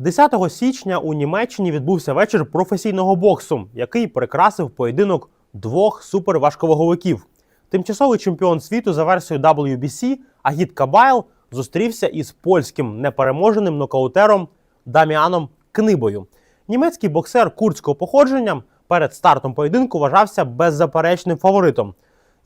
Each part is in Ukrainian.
10 січня у Німеччині відбувся вечір професійного боксу, який прикрасив поєдинок двох суперважковаговиків. Тимчасовий чемпіон світу за версією WBC Агіт Кабайл зустрівся із польським непереможеним нокаутером Даміаном Книбою. Німецький боксер курдського походження перед стартом поєдинку вважався беззаперечним фаворитом.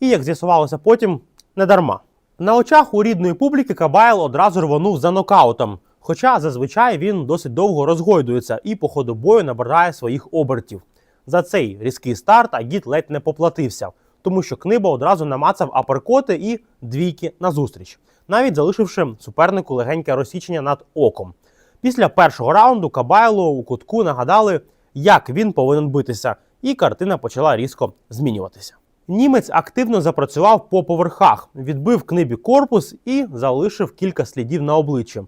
І, як з'ясувалося потім, не дарма. На очах у рідної публіки Кабайл одразу рвонув за нокаутом. Хоча зазвичай він досить довго розгойдується і по ходу бою набирає своїх обертів. За цей різкий старт Агіт ледь не поплатився, тому що Книба одразу намацав аперкоти і двійки назустріч, навіть залишивши супернику легеньке розсічення над оком. Після першого раунду Кабайлу у кутку нагадали, як він повинен битися, і картина почала різко змінюватися. Німець активно запрацював по поверхах, відбив книбі корпус і залишив кілька слідів на обличчі.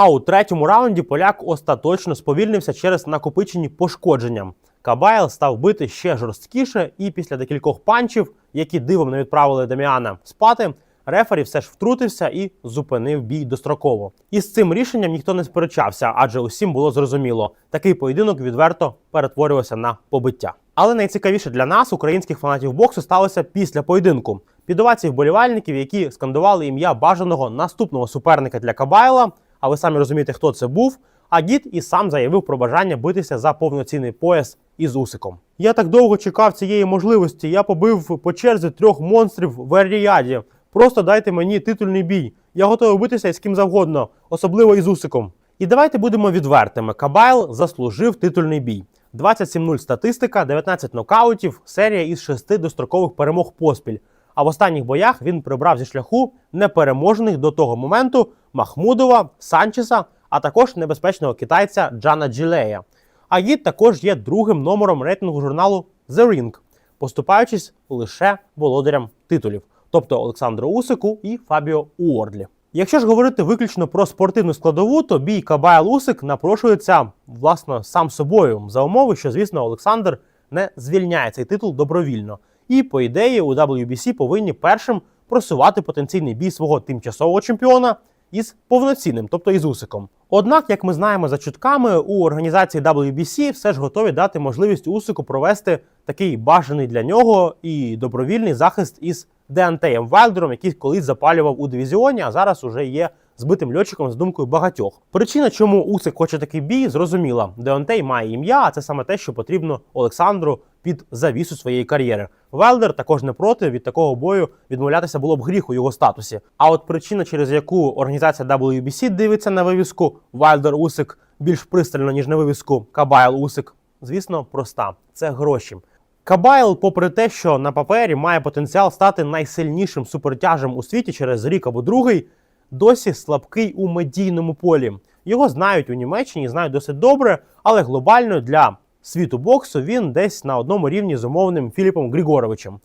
А у третьому раунді поляк остаточно сповільнився через накопичені пошкодження. Кабайл став бити ще жорсткіше, і після декількох панчів, які дивом не відправили Даміана спати, рефері все ж втрутився і зупинив бій достроково. І з цим рішенням ніхто не сперечався, адже усім було зрозуміло, такий поєдинок відверто перетворювався на побиття. Але найцікавіше для нас, українських фанатів боксу, сталося після поєдинку. Під овації вболівальників, які скандували ім'я бажаного наступного суперника для Кабайла, а ви самі розумієте, хто це був. А дід і сам заявив про бажання битися за повноцінний пояс із Усиком. Я так довго чекав цієї можливості. Я побив по черзі трьох монстрів в Аріаді. Просто дайте мені титульний бій. Я готовий битися із ким завгодно, особливо із Усиком. І давайте будемо відвертими. Кабайл заслужив титульний бій. 27-0 статистика, 19 нокаутів, серія із 6 дострокових перемог поспіль. А в останніх боях він прибрав зі шляху непереможених до того моменту Махмудова, Санчеса, а також небезпечного китайця Джана Джилея. Агіт також є другим номером рейтингу журналу The Ring, поступаючись лише володарям титулів, тобто Олександру Усику і Фабіо Уордлі. Якщо ж говорити виключно про спортивну складову, то бій Кабайл Усик напрошується власне сам собою за умови, що звісно Олександр не звільняє цей титул добровільно. І по ідеї у WBC повинні першим просувати потенційний бій свого тимчасового чемпіона із повноцінним, тобто із Усиком. Однак, як ми знаємо за чутками, у організації WBC все ж готові дати можливість Усику провести такий бажаний для нього і добровільний захист із Деантеєм Вайлдером, який колись запалював у дивізіоні, а зараз уже є збитим льотчиком з думкою багатьох. Причина, чому Усик хоче такий бій, зрозуміла. Деонтей має ім'я, а це саме те, що потрібно Олександру під завісу своєї кар'єри. Велдер також не проти від такого бою відмовлятися було б гріх у його статусі. А от причина, через яку організація WBC дивиться на вивіску Вайлдер Усик більш пристально ніж на вивіску Кабайл Усик, звісно, проста це гроші. Кабайл, попри те, що на папері має потенціал стати найсильнішим супертяжем у світі через рік або другий, досі слабкий у медійному полі. Його знають у Німеччині, знають досить добре, але глобально для світу боксу він десь на одному рівні з умовним Філіпом Григоровичем.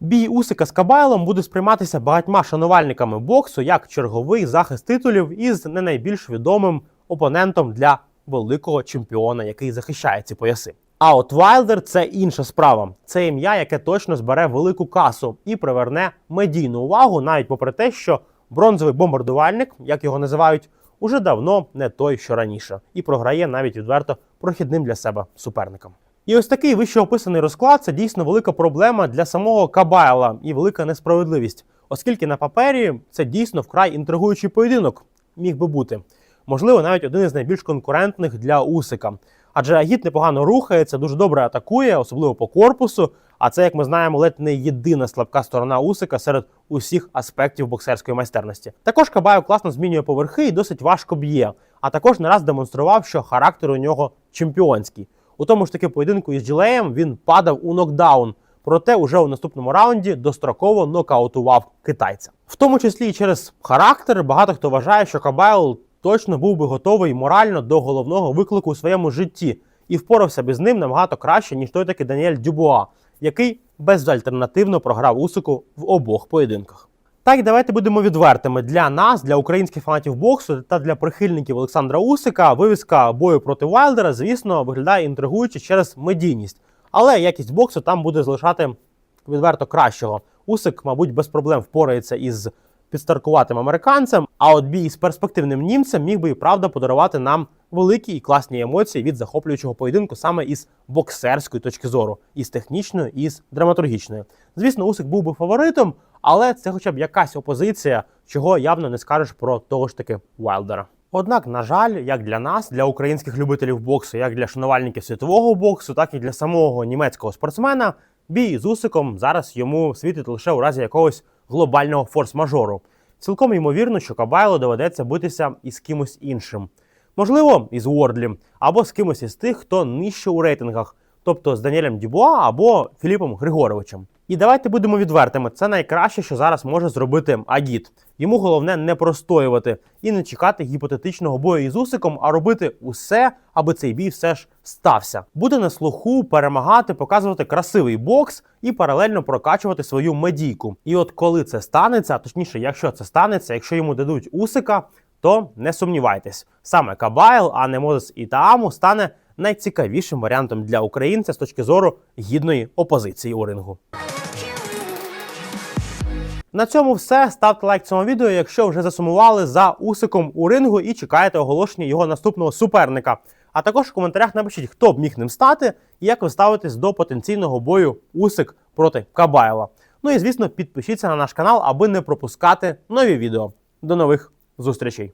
Бій Усика з Кабайлом буде сприйматися багатьма шанувальниками боксу як черговий захист титулів із не найбільш відомим опонентом для великого чемпіона, який захищає ці пояси. А от Вайлдер це інша справа. Це ім'я, яке точно збере велику касу і приверне медійну увагу, навіть попри те, що бронзовий бомбардувальник, як його називають, уже давно не той, що раніше, і програє навіть відверто прохідним для себе суперникам. І ось такий вище описаний розклад це дійсно велика проблема для самого Кабайла і велика несправедливість, оскільки на папері це дійсно вкрай інтригуючий поєдинок міг би бути. Можливо, навіть один із найбільш конкурентних для Усика. Адже Агіт непогано рухається, дуже добре атакує, особливо по корпусу. А це, як ми знаємо, ледь не єдина слабка сторона Усика серед усіх аспектів боксерської майстерності. Також Кабаєв класно змінює поверхи і досить важко б'є. А також не раз демонстрував, що характер у нього чемпіонський. У тому ж таки поєдинку із Джилеєм він падав у нокдаун. Проте уже у наступному раунді достроково нокаутував китайця. В тому числі і через характер багато хто вважає, що Кабайл точно був би готовий морально до головного виклику у своєму житті і впорався би з ним набагато краще, ніж той такий Даніель Дюбуа, який безальтернативно програв Усику в обох поєдинках. Так, давайте будемо відвертими для нас, для українських фанатів боксу та для прихильників Олександра Усика. Вивіска бою проти Вайлдера, звісно, виглядає інтригуюче через медійність. Але якість боксу там буде залишати відверто кращого. Усик, мабуть, без проблем впорається із підстаркуватим американцем. А от бій з перспективним німцем міг би і правда подарувати нам великі і класні емоції від захоплюючого поєдинку саме із боксерської точки зору, із технічної, і з драматургічної. Звісно, Усик був би фаворитом, але це хоча б якась опозиція, чого явно не скажеш про того ж таки Вайлдера. Однак, на жаль, як для нас, для українських любителів боксу, як для шанувальників світового боксу, так і для самого німецького спортсмена, бій з Усиком зараз йому світить лише у разі якогось глобального форс-мажору. Цілком ймовірно, що Кабайло доведеться битися із кимось іншим. Можливо, із Уордлі, або з кимось із тих, хто нижче у рейтингах, тобто з Даніелем Дюбуа або Філіпом Григоровичем. І давайте будемо відвертими. Це найкраще, що зараз може зробити Агіт. Йому головне не простоювати і не чекати гіпотетичного бою із Усиком, а робити усе, аби цей бій все ж стався. Бути на слуху, перемагати, показувати красивий бокс і паралельно прокачувати свою медійку. І от коли це станеться, а точніше, якщо це станеться, якщо йому дадуть Усика, то не сумнівайтесь, саме Кабайл, а не Мозес і Тааму стане найцікавішим варіантом для українця з точки зору гідної опозиції у рингу. На цьому все. Ставте лайк цьому відео, якщо вже засумували за Усиком у рингу і чекаєте оголошення його наступного суперника. А також в коментарях напишіть, хто б міг ним стати і як ви ставитесь до потенційного бою Усик проти Кабаєва. Ну і звісно, підпишіться на наш канал, аби не пропускати нові відео. До нових зустрічей!